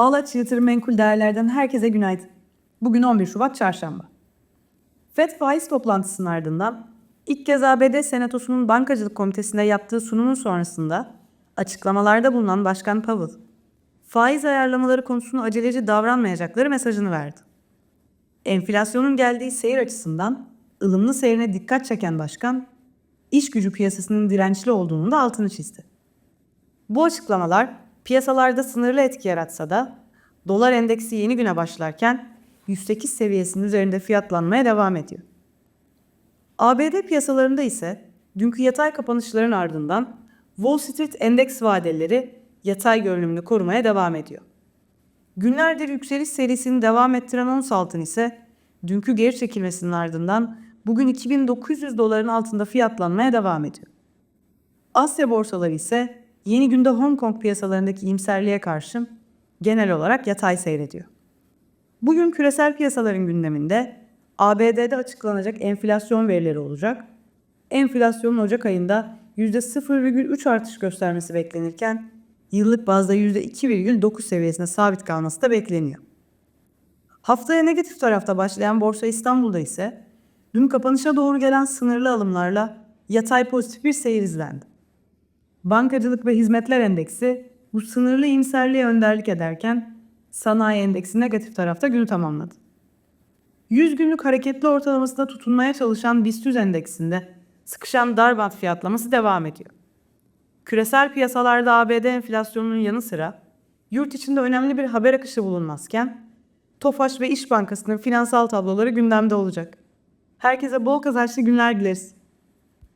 Ağlaç Yatırım Menkul Değerler'den herkese günaydın. Bugün 11 Şubat Çarşamba. FED faiz toplantısının ardından ilk kez ABD Senatosu'nun Bankacılık Komitesi'nde yaptığı sunumun sonrasında açıklamalarda bulunan Başkan Powell, faiz ayarlamaları konusunda aceleci davranmayacakları mesajını verdi. Enflasyonun geldiği seyir açısından ılımlı seyrine dikkat çeken başkan, iş gücü piyasasının dirençli olduğunu da altını çizdi. Bu açıklamalar piyasalarda sınırlı etki yaratsa da dolar endeksi yeni güne başlarken 108 seviyesinin üzerinde fiyatlanmaya devam ediyor. ABD piyasalarında ise dünkü yatay kapanışların ardından Wall Street endeks vadeleri yatay görünümünü korumaya devam ediyor. Günlerdir yükseliş serisini devam ettiren ons altın ise dünkü geri çekilmesinin ardından bugün 2900 doların altında fiyatlanmaya devam ediyor. Asya borsaları ise yeni günde Hong Kong piyasalarındaki iyimserliğe karşın genel olarak yatay seyrediyor. Bugün küresel piyasaların gündeminde ABD'de açıklanacak enflasyon verileri olacak. Enflasyonun Ocak ayında %0,3 artış göstermesi beklenirken yıllık bazda %2,9 seviyesinde sabit kalması da bekleniyor. Haftaya negatif tarafta başlayan Borsa İstanbul'da ise dün kapanışa doğru gelen sınırlı alımlarla yatay pozitif bir seyir izlendi. Bankacılık ve Hizmetler Endeksi bu sınırlı iyimserliğe önderlik ederken sanayi endeksi negatif tarafta günü tamamladı. 100 günlük hareketli ortalamasında tutunmaya çalışan BIST endeksinde sıkışan dar bant fiyatlaması devam ediyor. Küresel piyasalarda ABD enflasyonunun yanı sıra yurt içinde önemli bir haber akışı bulunmazken TOFAŞ ve İş Bankası'nın finansal tabloları gündemde olacak. Herkese bol kazançlı günler dileriz.